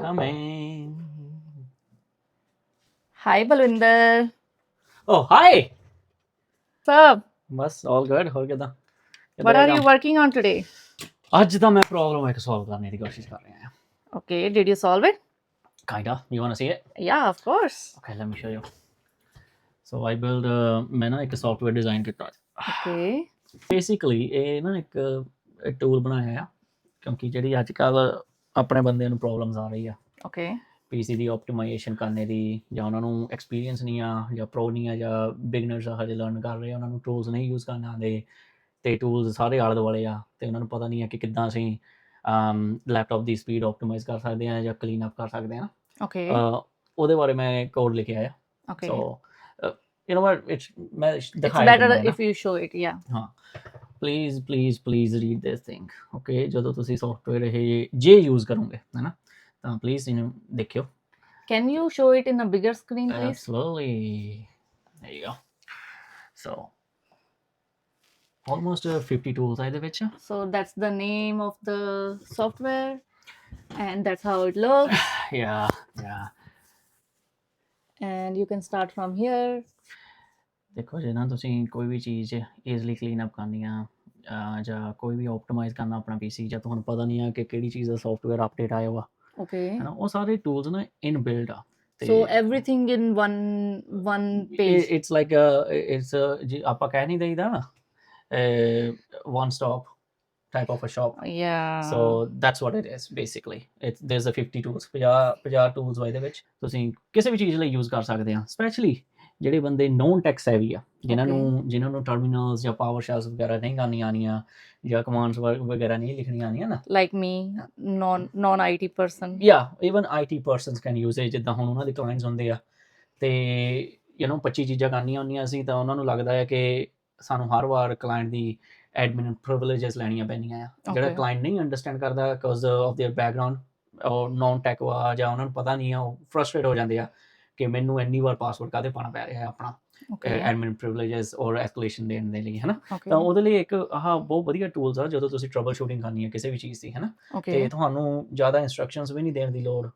coming. Hi, Balwinder. Oh, hi. Up? ਬਸ all good ਹੋਰ ਕਿਦਾਂ What are you working on today? ਅੱਜ ਤਾਂ ਮੈਂ ਪ੍ਰੋਬਲਮ ਇੱਕ ਸੋਲਵ ਕਰਨੇ ਦੀ ਕੋਸ਼ਿਸ਼ ਕਰ ਰਿਹਾ ਹਾਂ Okay, did you solve it? of you want to see it Yeah, of course. okay let me show you so i build uh, ਮੈਂ ਨਾ ਇੱਕ ਸੌਫਟਵੇਅਰ ਡਿਜ਼ਾਈਨ ਕੀਤਾ Okay. ਬੇਸਿਕਲੀ ਇਹ ਨਾ ਇੱਕ ਟੂਲ ਬਣਾਇਆ ਆ ਕਿਉਂਕਿ ਜਿਹੜੀ ਅੱਜ ਕੱਲ ਆਪਣੇ ਬੰਦਿਆਂ ਨੂੰ ਪ੍ਰੋਬਲਮਸ ਆ ਰਹੀ ਆ Okay. ਪੀਸੀ ਦੀ ਆਪਟੀਮਾਈਜੇਸ਼ਨ ਕਰਨੇ ਦੀ ਜਾਂ ਉਹਨਾਂ ਨੂੰ ਐਕਸਪੀਰੀਅੰਸ ਨਹੀਂ ਆ ਜਾਂ ਪ੍ਰੋ ਨਹੀਂ ਆ ਜਾਂ ਬਿਗਨਰਸ ਆ ਹਜੇ ਲਰਨ ਕਰ ਰਹੇ ਉਹਨਾਂ ਨੂੰ ਟੂਲਸ ਨਹੀਂ ਯੂਜ਼ ਕਰਨਾ ਆਉਂਦੇ ਤੇ ਟੂਲਸ ਸਾਰੇ ਆਲੇ ਦੁਆਲੇ ਆ ਤੇ ਉਹਨਾਂ ਨੂੰ ਪਤਾ ਨਹੀਂ ਆ ਕਿ ਕਿੱਦਾਂ ਅਸੀਂ ਲੈਪਟਾਪ ਦੀ ਸਪੀਡ ਆਪਟੀਮਾਈਜ਼ ਕਰ ਸਕਦੇ ਆ ਜਾਂ ਕਲੀਨ ਅਪ ਕਰ ਸਕਦੇ ਆ. ਅਹ, ਉਹਦੇ ਬਾਰੇ ਮੈਂ ਕੋਡ ਲਿਖਿਆ ਆ okay. So you know what it's ਮੈਂ ਦਿਖਾਇਆ better ਦਿੰਦਾ ਨਾ। if you show it. Yeah. Please please please read this thing okay ਜਦੋਂ ਤੁਸੀਂ ਸੌਫਟਵੇਅਰ ਇਹ ਜੇ ਯੂਜ਼ ਕਰੋਗੇ ਹੈ ਨਾ ਤਾਂ ਪਲੀਜ਼ ਇਹਨੂੰ ਦੇਖਿਓ Can you show it in a bigger screen, please? Absolutely. There you go. So, almost uh, 50 tools are ਵਿੱਚ So that's the name of the software, and that's how it looks. yeah yeah and you can start from here. ਦੇਖੋ ਜੇ ਨਾ ਤੁਸੀਂ ਕੋਈ ਵੀ ਚੀਜ਼ easily clean up ਕਰਨੀ ਆ ਜਾਂ ਕੋਈ ਵੀ ਆਪਟੀਮਾਈਜ਼ ਕਰਨਾ ਆਪਣਾ ਪੀਸੀ ਜਾਂ ਤੁਹਾਨੂੰ ਪਤਾ ਨਹੀਂ ਆ ਕਿ ਕਿਹੜੀ ਚੀਜ਼ ਦਾ ਸੌਫਟਵੇਅਰ ਅਪਡੇਟ ਆਇਆ ਵਾ Okay. ਹੈ ਨਾ ਉਹ ਸਾਰੇ ਟੂਲਸ ਨਾ ਇਨ ਬਿਲਡ ਆ So everything in one one page. It's like it's ਆਪਾਂ ਕਹਿ ਨਹੀਂ ਦਈਦਾ ਨਾ one stop type of a shop yeah. So that's what it is basically. It's there's a 50 tools 50 50 tools ਵਾ ਇਹਦੇ ਵਿੱਚ ਤੁਸੀਂ ਕਿਸੇ ਵੀ ਚੀਜ਼ ਲਈ ਯੂਜ਼ ਕਰ ਸਕਦੇ ਆ ਸਪੈਸ਼ਲੀ ਜਿਹੜੇ ਬੰਦੇ ਨੋਨ ਟੈਕਸ ਹੈਵੀ ਆ ਜਿਨ੍ਹਾਂ ਨੂੰ ਜਿਨ੍ਹਾਂ ਨੂੰ ਟਰਮੀਨਲਸ ਜਾਂ ਪਾਵਰ ਸ਼ੈਲਸ ਵਗੈਰਾ ਨਹੀਂ ਕਰਨੀ ਆਣੀਆਂ ਜਾਂ ਕਮਾਂਡਸ ਵਗੈਰਾ ਨਹੀਂ ਲਿਖਣੀ ਆਣੀਆਂ ਨਾ। Like me non non IT person ਯਾ even IT persons can use it ਜਿੱਦਾਂ ਹੁਣ ਉਹਨਾਂ ਦੇ ਕਲਾਇੰਟਸ ਹੁੰਦੇ ਆ। ਤੇ ਯੂ نو 25 ਚੀਜ਼ਾਂ ਕਰਨੀਆਂ ਹੁੰਦੀਆਂ ਸੀ ਤਾਂ ਉਹਨਾਂ ਨੂੰ ਲੱਗਦਾ ਹੈ ਕਿ ਸਾਨੂੰ ਹਰ ਵਾਰ ਕਲਾਇੰਟ ਦੀ ਐਡਮਿਨ ਪ੍ਰਿਵਿਲੇਜਸ ਲੈਣੀਆਂ ਪੈਣੀਆਂ ਆ। ਜਿਹੜਾ ਕਲਾਇੰਟ ਨਹੀਂ ਅੰਡਰਸਟੈਂਡ ਕਰਦਾ cause of their background or non tech ਵਾ ਜਾਂ ਉਹਨਾਂ ਨੂੰ ਪਤਾ ਨਹੀਂ ਆ ਉਹ ਫਰਸਟ੍ਰੇਟ ਹੋ ਜਾਂਦੇ ਆ। ਕਿ ਮੈਨੂੰ ਇੰਨੀ ਵਾਰ ਪਾਸਵਰਡ ਕਾਹਦੇ ਪਾਣਾ ਪੈ ਰਿਹਾ ਹੈ ਆਪਣਾ. ਐਡਮਿਨ ਪ੍ਰਿਵਿਲੇजेस ਔਰ ਐਸਕੇਲੇਸ਼ਨ ਦੇਣ ਦੇ ਲਈ ਹੈ ਨਾ okay. ਤਾਂ ਉਹਦੇ ਲਈ ਇੱਕ ਆਹ ਬਹੁਤ ਵਧੀਆ ਟੂਲਸ ਆ ਜਦੋਂ ਤੁਸੀਂ ਟਰਬਲ ਸ਼ੂਟਿੰਗ ਕਰਨੀ ਹੈ ਕਿਸੇ ਵੀ ਚੀਜ਼ ਦੀ ਹੈ ਨਾ okay. ਤੇ ਤੁਹਾਨੂੰ ਜ਼ਿਆਦਾ ਇਨਸਟਰਕਸ਼ਨਸ ਵੀ ਨਹੀਂ ਦੇਣ ਦੀ ਲੋੜ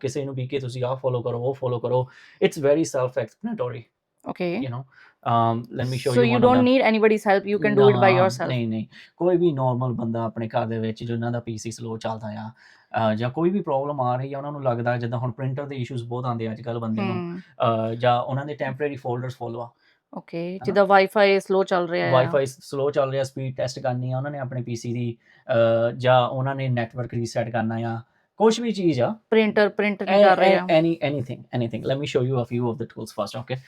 ਕਿਸੇ ਨੂੰ ਵੀ ਕਿ ਤੁਸੀਂ ਆਹ ਫੋਲੋ ਕਰੋ ਉਹ ਫੋਲੋ ਕਰੋ it's very self explanatory Okay. You know um let me show So you you one of don't them. need anybody's help. You can do it by ਨਾ, yourself. ਨਹੀਂ ਨਹੀਂ ਕੋਈ ਵੀ ਨਾਰਮਲ ਬੰਦਾ ਆਪਣੇ ਘਰ ਦੇ ਵਿੱਚ ਜਿਨ੍ਹਾਂ ਦਾ ਪੀਸੀ ਸਲੋ ਚੱਲਦਾ ਆ ਅਹ ਜਾਂ ਕੋਈ ਵੀ ਪ੍ਰੋਬਲਮ ਆ ਰਹੀ ਆ ਉਹਨਾਂ ਨੂੰ ਲੱਗਦਾ ਜਿੱਦਾਂ ਹੁਣ ਪ੍ਰਿੰਟਰ ਦੇ ਇਸ਼ੂਜ਼ ਬਹੁਤ ਆਉਂਦੇ ਅੱਜ ਕੱਲ ਬੰਦੇ ਨੂੰ Hmm. ਅਹ ਜਾਂ ਉਹਨਾਂ ਦੇ ਟੈਂਪਰੇਰੀ ਫੋਲਡਰਸ ਫੋਲੋ ਆ Okay. ਜਿੱਦਾਂ Wi-Fi slow ਚੱਲ ਰਿਹਾ ਹੈ. ਵਾਈਫਾਈ ਸਲੋ ਚੱਲ ਰਿਹਾ ਸਪੀਡ ਟੈਸਟ ਕਰਨੀ ਆ ਉਹਨਾਂ ਨੇ ਆਪਣੇ ਪੀਸੀ ਦੀ ਅਹ ਜਾਂ ਉਹਨਾਂ ਨੇ ਨੈਟਵਰਕ ਰੀਸੈਟ ਕਰਨਾ ਆ ਕੁਝ ਵੀ ਚੀਜ਼ ਆ Printer print ਨਹੀਂ ਕਰ ਰਿਹਾ. any anything anything let me show you a few of the tools first okay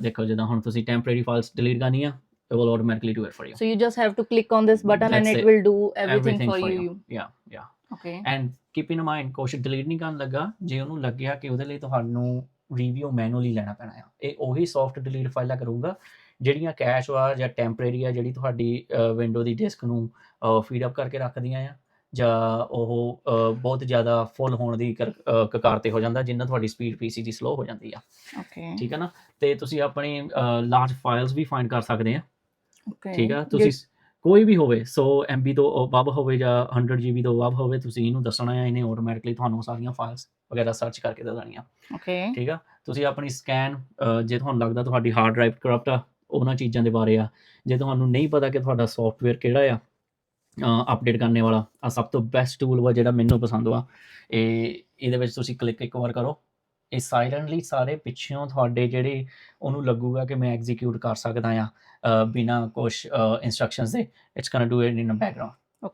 ਦੇਖੋ ਜਦੋਂ ਹੁਣ ਤੁਸੀਂ temporary files delete ਕਰਨੀ ਆ it will automatically do it for you So you just have to click on this button and That's it it. will do everything, for, you. yeah yeah Okay. and keep in mind ਕੁਛ delete ਨਹੀਂ ਕਰਨ ਲੱਗਾ ਜੇ ਉਹਨੂੰ ਲੱਗਿਆ ਕਿ ਉਹਦੇ ਲਈ ਤੁਹਾਨੂੰ ਰਿਵਿਊ ਮੈਨੂਅਲੀ ਲੈਣਾ ਪੈਣਾ ਆ ਇਹ ਉਹੀ ਸੌਫਟ ਡਿਲੀਟ ਫਾਈਲਾਂ ਕਰੂਗਾ ਜਿਹੜੀਆਂ ਕੈਸ਼ ਵਾ ਜਾਂ ਟੈਂਪਰੇਰੀ ਆ ਜਿਹੜੀ ਤੁਹਾਡੀ ਵਿੰਡੋ ਦੀ ਡਿਸਕ ਨੂੰ ਫੀਡ ਅਪ ਕਰਕੇ ਰੱਖਦੀਆਂ ਆ ਜਾਂ ਉਹ ਬਹੁਤ ਜ਼ਿਆਦਾ ਫੁੱਲ ਹੋਣ ਦੀ ਕਰ- ਅਹ, ਕਗਾਰ ਤੇ ਹੋ ਜਾਂਦਾ ਜਿੰਨਾ ਤੁਹਾਡੀ ਸਪੀਡ ਪੀਸੀ ਦੀ ਸਲੋ ਹੋ ਜਾਂਦੀ ਆ। Okay. ਠੀਕ ਹੈ ਨਾ? ਤੇ ਤੁਸੀਂ ਆਪਣੀ ਲਾਰਜ ਫਾਈਲਸ ਵੀ ਫਾਈਂਡ ਕਰ ਸਕਦੇ ਆ। Okay. ਠੀਕ ਆ? ਤੁਸੀਂ ਕੋਈ ਵੀ ਹੋਵੇ 100 MB ਤੋਂ ਵੱਧ ਹੋਵੇ ਜਾਂ 100 GB ਤੋਂ ਵੱਧ ਹੋਵੇ ਤੁਸੀਂ ਇਹਨੂੰ ਦੱਸਣਾ ਹੈ ਇਹਨੇ ਆਟੋਮੈਟਿਕਲੀ ਤੁਹਾਨੂੰ ਸਾਰੀਆਂ ਫਾਈਲਸ ਵਗੈਰਾ ਸਰਚ ਕਰਕੇ ਦੇ ਦੇਣੀਆਂ। Okay. ਠੀਕ ਆ? ਤੁਸੀਂ ਆਪਣੀ ਸਕੈਨ ਜੇ ਤੁਹਾਨੂੰ ਲੱਗਦਾ ਤੁਹਾਡੀ ਹਾਰਡ ਡਰਾਈਵ ਕਰਪਟ ਆ ਉਹਨਾਂ ਚੀਜ਼ਾਂ ਦੇ ਬਾਰੇ ਆ। ਜੇ ਤੁਹਾਨੂੰ ਨਹੀਂ ਪਤਾ ਕਿ ਤੁਹਾਡਾ ਸੌਫਟਵੇਅਰ ਕਿਹੜਾ ਆ ਅਪਡੇਟ ਕਰਨੇ ਵਾਲਾ। ਆ ਸਭ ਤੋਂ ਬੈਸਟ ਟੂਲ ਵਾ ਜਿਹੜਾ ਮੈਨੂੰ ਪਸੰਦ ਵਾ। ਇਹ ਇਹਦੇ ਵਿੱਚ ਤੁਸੀਂ ਕਲਿੱਕ ਇੱਕ ਵਾਰ ਕਰੋ। ਇਹ ਸਾਇਲੈਂਟਲੀ ਸਾਰੇ ਪਿੱਛੋਂ ਤੁਹਾਡੇ ਜਿਹੜੇ ਉਹਨੂੰ ਲੱਗੂਗਾ ਕਿ ਮੈਂ ਐਗਜ਼ੀਕਿਊਟ ਕਰ ਸਕਦਾ ਆ ਬਿਨਾਂ ਕੁਝ ਇਨਸਟਰਕਸ਼ਨਸ ਦੇ। It's gonna do it in a background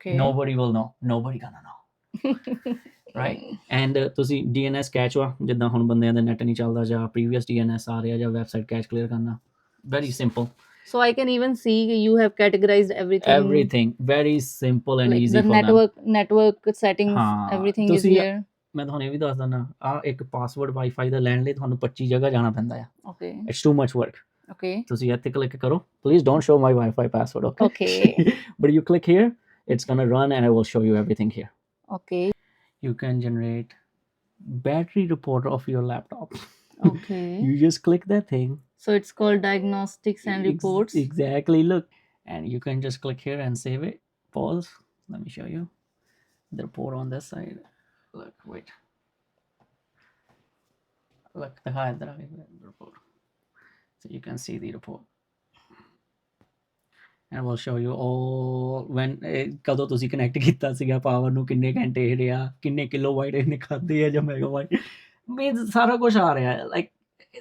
nobody will know. Nobody gonna know. Right? And uh, ਤੁਸੀਂ DNS ਕੈਚ ਵਾ। ਜਿੱਦਾਂ ਹੁਣ ਬੰਦਿਆਂ ਦਾ ਨੈਟ ਨਹੀਂ ਚੱਲਦਾ ਜਾਂ ਪ੍ਰੀਵੀਅਸ DNS ਆ ਰਿਹਾ ਜਾਂ ਵੈਬਸਾਈਟ ਕੈਚ ਕਲੀਅਰ ਕਰਨਾ। Very simple So I can even see you have categorized everything. everything very simple and Like easy the for them network network settings, ਹਾਂ, everything is ਤੁਸੀਂ- here. ਮੈਂ ਤੁਹਾਨੂੰ ਇਹ ਵੀ ਦੱਸ ਦਿੰਦਾ ਆ ਇੱਕ ਪਾਸਵਰਡ ਵਾਈਫਾਈ ਦਾ ਲੈਣ ਲਈ ਤੁਹਾਨੂੰ 25 ਜਗ੍ਹਾ ਜਾਣਾ ਪੈਂਦਾ ਆ Okay. It's too much work Okay. ਤੁਸੀਂ ਇੱਥੇ ਕਲਿੱਕ ਕਰੋ please don't show my wifi password okay Okay. but you click here it's gonna run and I will show you everything here Okay. you can generate battery report of your laptop Okay. you just click that thing So it's called diagnostics and Ex- reports. exactly look and you can just click here and save it pause let me show you the report on this side look wait look ਦਿਖਾ ਇੱਧਰ ਆ ਕੇ report so you can see the report and we'll show you all when ਇਹ ਕਦੋਂ ਤੁਸੀਂ connect ਕੀਤਾ ਸੀਗਾ power ਨੂੰ ਕਿੰਨੇ ਘੰਟੇ ਇਹ ਰਿਹਾ ਕਿੰਨੇ ਕਿਲੋ ਵਾਈਟ ਇਹਨੇ ਖਾਦੇ ਆ ਜਾਂ ਮੈਗਾ ਵਾਈਟ ਮੀਨਸ ਸਾਰਾ ਕੁਝ ਆ ਰਿਹਾ ਹੈ like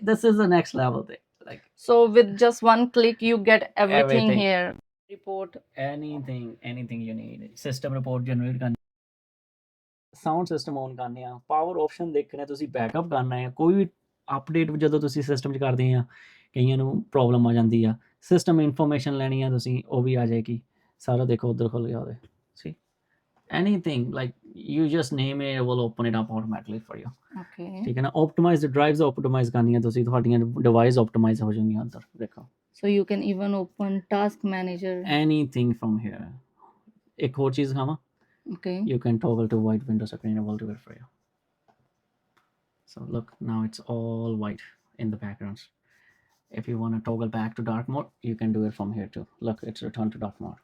this is the next level thing like So with just one click, you get everything, Everything. here. Report. anything anything you need system report generate ਕਰਨੀ ਸਾਊਂਡ ਸਿਸਟਮ ਔਨ ਕਰਨੇ ਆ power option ਦੇਖਣੇ ਤੁਸੀਂ backup ਕਰਨਾ ਹੈ ਕੋਈ ਵੀ update ਜਦੋਂ ਤੁਸੀਂ ਸਿਸਟਮ 'ਚ ਕਰਦੇ ਆ ਕਈਆਂ ਨੂੰ ਪ੍ਰੋਬਲਮ ਆ ਜਾਂਦੀ ਆ ਸਿਸਟਮ ਇਨਫੋਰਮੇਸ਼ਨ ਲੈਣੀ ਆ ਤੁਸੀਂ ਉਹ ਵੀ ਆ ਜਾਏਗੀ ਸਾਰਾ ਦੇਖੋ ਉਧਰ ਖੁੱਲ ਗਿਆ ਉਹਦੇ ਸੀ anything like you just name it will open it up automatically for you. Okay. ਠੀਕ ਹੈ ਨਾ optimize the drives optimize ਕਰਨੀਆਂ ਤੁਸੀਂ ਤੁਹਾਡੀਆਂ device optimize ਹੋ ਜਾਣਗੀਆਂ ਅੰਦਰ ਦੇਖੋ so you can even open task manager. Anything from here ਇੱਕ ਹੋਰ ਚੀਜ਼ ਖਾਵਾਂ okay. You can toggle to white Windows. window screen it will do it for you so look now it's all white in the backgrounds if you want to toggle back to dark mode you can do it from here too look it's returned to dark mode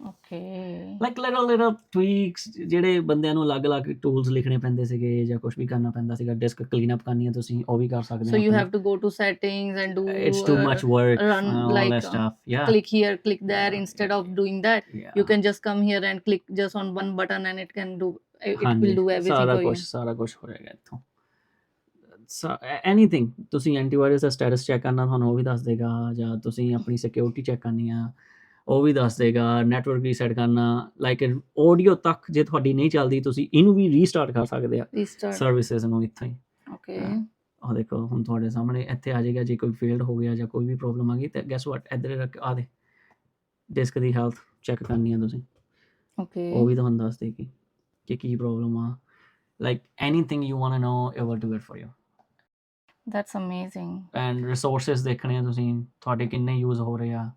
Okay. Like little little tweaks ਜਿਹੜੇ ਬੰਦਿਆਂ ਨੂੰ ਅਲੱਗ-ਅਲੱਗ tools ਲਿਖਣੇ ਪੈਂਦੇ ਸੀਗੇ ਜਾਂ ਕੁਝ ਵੀ ਕਰਨਾ ਪੈਂਦਾ ਸੀਗਾ ਡਿਸਕ ਕਲੀਨ ਅਪ ਕਰਨੀ ਹੈ ਤੁਸੀਂ ਉਹ ਵੀ ਕਰ ਸਕਦੇ So you ਆਪਣੀ। have to go to settings and do. it's too uh, much work run uh, all like, that uh, stuff yeah Click here, click there. Instead of doing that, yeah. you can just come here and click just on one button, and it can do. It ਹਾਂਜੀ, will do everything ਸਾਰਾ. ਕੁਝ ਸਾਰਾ ਕੁਝ ਹੋ ਜਾਏਗਾ ਇੱਥੋਂ anything ਤੁਸੀਂ antivirus ਦਾ status check ਕਰਨਾ ਤੁਹਾਨੂੰ ਉਹ ਵੀ ਦੱਸ ਦੇਗਾ ਜਾਂ ਤੁਸੀਂ ਆਪਣੀ ਸਿਕਿਉਰਿਟੀ ਚੈੱਕ ਕਰਨੀ ਆ ਉਹ ਵੀ ਦੱਸ ਦੇਗਾ ਨੈਟਵਰਕ ਰੀਸੈਟ ਕਰਨਾ ਲਾਈਕ ਆਡੀਓ ਤੱਕ ਜੇ ਤੁਹਾਡੀ ਨਹੀਂ ਚੱਲਦੀ ਤੁਸੀਂ ਇਹਨੂੰ ਵੀ ਰੀਸਟਾਰਟ ਕਰ ਸਕਦੇ ਆ. ਸਰਵਿਸਿਜ਼ ਨੂੰ ਇੱਥੋਂ ਹੀ Okay. ਉਹ ਦੇਖੋ ਹੁਣ ਤੁਹਾਡੇ ਸਾਹਮਣੇ ਇੱਥੇ ਆ ਜਾਏਗਾ ਜੇ ਕੋਈ ਫੇਲਡ ਹੋ ਗਿਆ ਜਾਂ ਕੋਈ ਵੀ ਪ੍ਰੋਬਲਮ ਆ ਗਈ ਤਾਂ ਗੈਸ ਵਾਟ ਇੱਧਰ ਰੱਖ ਆ ਦੇ ਡਿਸਕ ਦੀ ਹੈਲਥ ਚੈੱਕ ਕਰਨੀ ਆ ਤੁਸੀਂ Okay. ਉਹ ਵੀ ਤੁਹਾਨੂੰ ਦੱਸ ਦੇਗੀ ਕਿ ਕੀ ਪ੍ਰੋਬਲਮ ਆ like anything you want to know it will do it for you That's amazing. And resources ਦੇਖਣੇ ਆ ਤੁਸੀਂ ਤੁਹਾਡੇ ਕਿੰਨੇ ਯੂਜ਼ ਹੋ ਰਹੇ ਆ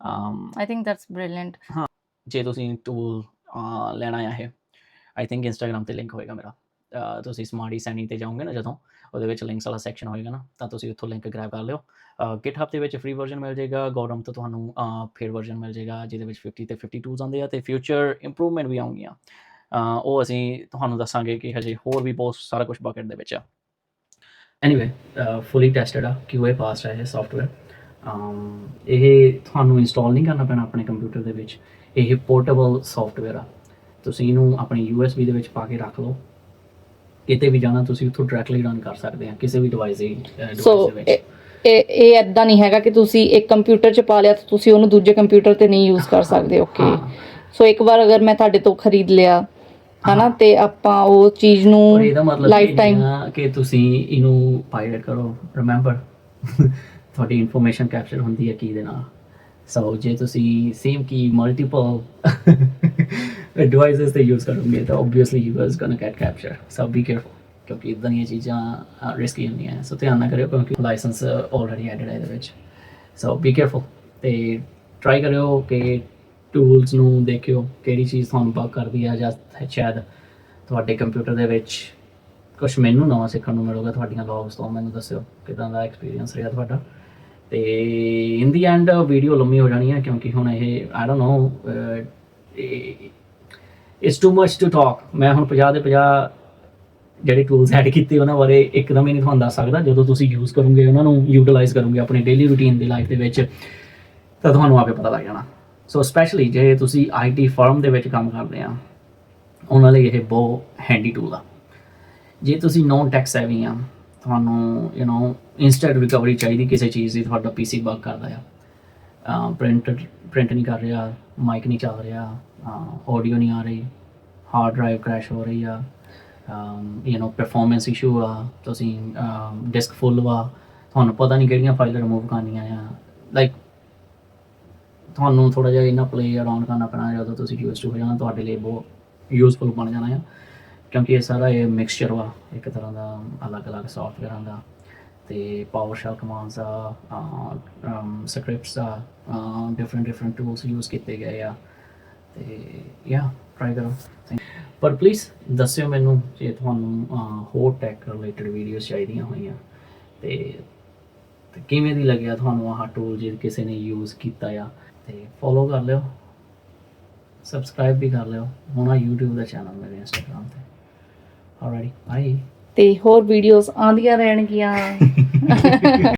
um I think that's brilliant. ਜੇ ਤੁਸੀਂ ਟੂਲ ਲੈਣਾ ਆ ਇਹ ਆਈ ਥਿੰਕ ਇੰਸਟਾਗ੍ਰam ਤੇ ਲਿੰਕ ਹੋਏਗਾ ਮੇਰਾ ਅਹ ਤੁਸੀਂ ਸਮਾਰਟੀ ਸੈਣੀ ਤੇ ਜਾਓਗੇ ਨਾ ਜਦੋਂ ਉਹਦੇ ਵਿੱਚ ਲਿੰਕਸ ਵਾਲਾ ਸੈਕਸ਼ਨ ਹੋਏਗਾ ਨਾ ਤਾਂ ਤੁਸੀਂ ਉੱਥੋਂ ਲਿੰਕ ਗ੍ਰੈਬ ਕਰ ਲਿਓ GitHub ਦੇ ਵਿੱਚ ਫ੍ਰੀ ਵਰਜ਼ਨ ਮਿਲ ਜਾਏਗਾ ਗੌਰਮ ਤੋਂ ਤੁਹਾਨੂੰ ਫੇਰ ਵਰਜ਼ਨ ਮਿਲ ਜਾਏਗਾ ਜਿਹਦੇ ਵਿੱਚ 50 ਤੇ 50 ਟੂਲਸ ਆਉਂਦੇ ਆ ਤੇ ਫਿਊਚਰ ਇੰਪਰੂਵਮੈਂਟ ਵੀ ਆਉਣਗੀਆਂ ਅਹ ਉਹ ਅਸੀਂ ਤੁਹਾਨੂੰ ਦੱਸਾਂਗੇ ਕਿ ਹਜੇ ਹੋਰ ਵੀ ਬਹੁਤ ਸਾਰਾ ਕੁਝ ਬਕਟ ਦੇ ਵਿੱਚ ਆ ਐਨੀਵੇ ਫੁੱਲੀ ਟੈਸਟਡ ਆ QA ਪਾਸਡ ਹੈ ਇਹ ਸੌਫਟਵੇਅਰ ਇਹ ਤੁਹਾਨੂੰ ਇੰਸਟਾਲ ਨਹੀਂ ਕਰਨਾ ਪੈਣਾ ਆਪਣੇ ਕੰਪਿਊਟਰ ਦੇ ਵਿੱਚ। ਇਹ ਪੋਰਟੇਬਲ ਸੌਫਟਵੇਅਰ ਆ। ਤੁਸੀਂ ਇਹਨੂੰ ਆਪਣੀ USB ਦੇ ਵਿੱਚ ਪਾ ਕੇ ਰੱਖ ਲਓ। ਕਿਤੇ ਵੀ ਜਾਣਾ ਤੁਸੀਂ ਉੱਥੋਂ ਡਾਇਰੈਕਟਲੀ ਰਨ ਕਰ ਸਕਦੇ ਆ ਕਿਸੇ ਵੀ ਡਿਵਾਈਸ ਦੀ ਡਿਵਾਈਸ ਸੋ ਦੇ ਵਿੱਚ। ਇਹ ਇਹ ਐਦਾਂ ਨਹੀਂ ਹੈਗਾ ਕਿ ਤੁਸੀਂ ਇੱਕ ਕੰਪਿਊਟਰ 'ਚ ਪਾ ਲਿਆ ਤਾਂ ਤੁਸੀਂ ਉਹਨੂੰ ਦੂਜੇ ਕੰਪਿਊਟਰ ਤੇ ਨਹੀਂ ਯੂਜ਼ ਕਰ ਸਕਦੇ ਓਕੇ। ਸੋ ਇੱਕ ਵਾਰ ਅਗਰ ਮੈਂ ਤੁਹਾਡੇ ਤੋਂ ਖਰੀਦ ਲਿਆ ਹਨਾ ਤੇ ਆਪਾਂ ਉਹ ਚੀਜ਼ ਨੂੰ ਲਾਈਫ ਟਾਈਮ ਕਿ ਤੁਸੀਂ ਇਹਨੂੰ ਪਾਇਰੇਟ ਕਰੋ ਰਿਮੈਂਬਰ ਤੁਹਾਡੀ ਇਨਫੋਰਮੇਸ਼ਨ ਕੈਪਚਰ ਹੁੰਦੀ ਹੈ ਕੀ ਦੇ ਨਾਲ? ਸੋ ਜੇ ਤੁਸੀਂ ਸੇਮ ਕੀ ਮਲਟੀਪਲ ਡਿਵਾਈਸਸ ਤੇ ਯੂਜ਼ ਕਰੋਗੇ, ਤਾਂ obviously you guys gonna get capture so be careful ਕਿਉਂਕਿ ਇਦਾਂ ਦੀਆਂ ਚੀਜ਼ਾਂ ਰਿਸਕੀ ਹੁੰਦੀਆਂ ਸੋ ਧਿਆਨ ਨਾ ਕਰਿਓ, ਕਿਉਂਕਿ ਲਾਇਸੈਂਸ ਆਲਰੇਡੀ ਐਡਡ ਹੈ ਇਹਦੇ ਵਿੱਚ। ਸੋ ਬੀ ਕੇਅਰਫੁਲ ਤੇ ਟਰਾਈ ਕਰਿਓ ਕਿ ਟੂਲਸ ਨੂੰ ਦੇਖਿਓ, ਕਿਹੜੀ ਚੀਜ਼ ਤੁਹਾਨੂੰ ਬਗ ਕਰਦੀ ਹੈ ਜਾਂ ਸ਼ਾਇਦ ਤੁਹਾਡੇ ਕੰਪਿਊਟਰ ਦੇ ਵਿੱਚ ਕੁਝ ਮੈਨੂੰ ਨਵਾਂ ਸਿੱਖਣ ਨੂੰ ਮਿਲੂਗਾ, ਤੁਹਾਡੀਆਂ ਲੌਗਸ ਤੋਂ ਮੈਨੂੰ ਦੱਸਿਓ, ਕਿਦਾਂ ਦਾ ਐਕਸਪੀਰੀਅੰਸ ਰਿਹਾ ਤੁਹਾਡਾ। ਤੇ ਇਨ ਦੀ ਐਂਡ ਵੀਡੀਓ ਲੰਮੀ ਹੋ ਜਾਣੀ ਹੈ ਕਿਉਂਕਿ ਹੁਣ ਇਹ I don't know it's too much to talk ਮੈਂ ਹੁਣ 50 ਦੇ 50 ਜਿਹੜੇ ਟੂਲਸ ਐਡ ਕੀਤੇ ਉਹਨਾਂ ਬਾਰੇ ਇੱਕਦਮ ਹੀ ਨਹੀਂ ਤੁਹਾਨੂੰ ਦੱਸ ਸਕਦਾ। ਜਦੋਂ ਤੁਸੀਂ ਯੂਜ਼ ਕਰੋਗੇ, ਉਹਨਾਂ ਨੂੰ ਯੂਟਿਲਾਈਜ਼ ਕਰੋਗੇ ਆਪਣੀ ਡੇਲੀ ਰੂਟੀਨ ਦੀ ਲਾਈਫ ਦੇ ਵਿੱਚ, ਤਾਂ ਤੁਹਾਨੂੰ ਆਪੇ ਪਤਾ ਲੱਗ ਜਾਣਾ। ਸੋ ਸਪੈਸ਼ਲੀ ਜੇ ਤੁਸੀਂ ਆਈਟੀ ਫਰਮ ਦੇ ਵਿੱਚ ਕੰਮ ਕਰਦੇ ਆ, ਉਹਨਾਂ ਲਈ ਇਹ ਬਹੁਤ ਹੈਂਡੀ ਟੂਲ ਆ। ਜੇ ਤੁਸੀਂ ਨੋਨ ਟੈਕ ਸੈਵੀ ਆ ਤੁਹਾਨੂੰ ਯੂ نو ਇਨਸਟੈਂਟ ਰਿਕਵਰੀ ਚਾਹੀਦੀ ਕਿਸੇ ਚੀਜ਼ ਦੀ ਤੁਹਾਡਾ ਪੀਸੀ ਬਗ ਕਰਦਾ ਆ ਪ੍ਰਿੰਟ ਪ੍ਰਿੰਟ ਨਹੀਂ ਕਰ ਰਿਹਾ ਮਾਈਕ ਨਹੀਂ ਚੱਲ ਰਿਹਾ ਆਡੀਓ ਨਹੀਂ ਆ ਰਹੀ ਹਾਰਡ ਡਰਾਈਵ ਕ੍ਰੈਸ਼ ਹੋ ਰਹੀ ਆ ਯੂ نو ਪਰਫਾਰਮੈਂਸ ਇਸ਼ੂ ਆ ਤੁਸੀਂ ਡਿਸਕ ਫੁੱਲ ਵਾ ਤੁਹਾਨੂੰ ਪਤਾ ਨਹੀਂ ਕਿਹੜੀਆਂ ਫਾਈਲਾਂ ਰਿਮੂਵ ਕਰਨੀਆਂ ਆ ਲਾਈਕ ਤੁਹਾਨੂੰ ਥੋੜਾ ਜਿਹਾ ਇਹਨਾਂ ਪਲੇ ਅਰਾਊਂਡ ਕਰਨਾ ਪੈਣਾ ਜਦੋਂ ਤੁਸੀਂ ਯੂਜ਼ ਟੂ ਹੋ ਜਾਣਾ ਤੁਹਾਡੇ ਲਈ ਬਹੁਤ ਯੂਜ਼ਫੁਲ ਬਣ ਜਾਣਾ ਆ ਕਿਉਂਕਿ ਇਹ ਸਾਰਾ ਇਹ ਮਿਕਸਚਰ ਵਾ, ਇੱਕ ਤਰ੍ਹਾਂ ਦਾ ਅਲੱਗ-ਅਲੱਗ ਸੌਫਟਵੇਅਰਾਂ ਦਾ, ਤੇ ਪਾਵਰ ਸ਼ੈਲ ਕਮਾਂਡਸ ਆ ਸਕ੍ਰਿਪਟਸ ਆ ਡਿਫਰੈਂਟ ਡਿਫਰੈਂਟ ਟੂਲਸ ਯੂਜ਼ ਕੀਤੇ ਗਏ ਆ, ਤੇ ਯਾ ਟਰਾਈ ਕਰੋ Thank you. ਪਰ ਪਲੀਜ਼ ਦੱਸਿਓ ਮੈਨੂੰ ਜੇ ਤੁਹਾਨੂੰ ਹੋਰ ਟੈਕ ਰਿਲੇਟਡ ਵੀਡੀਓਜ਼ ਚਾਹੀਦੀਆਂ ਹੋਈਆਂ, ਤੇ ਕਿਵੇਂ ਦੀ ਲੱਗਿਆ ਤੁਹਾਨੂੰ ਆਹ ਟੂਲ ਜੇ ਕਿਸੇ ਨੇ ਯੂਜ਼ ਕੀਤਾ ਆ, ਤੇ ਫੋਲੋ ਕਰ ਲਿਓ ਸਬਸਕ੍ਰਾਈਬ ਵੀ ਕਰ ਲਿਓ, ਹੋਣਾ YouTube ਦਾ ਚੈਨਲ ਮੇਰੇ Instagram ਤੇ alrighty. Bye. ਤੇ ਹੋਰ ਵੀਡੀਓਜ਼ ਆਉਂਦੀਆਂ ਰਹਿਣਗੀਆਂ।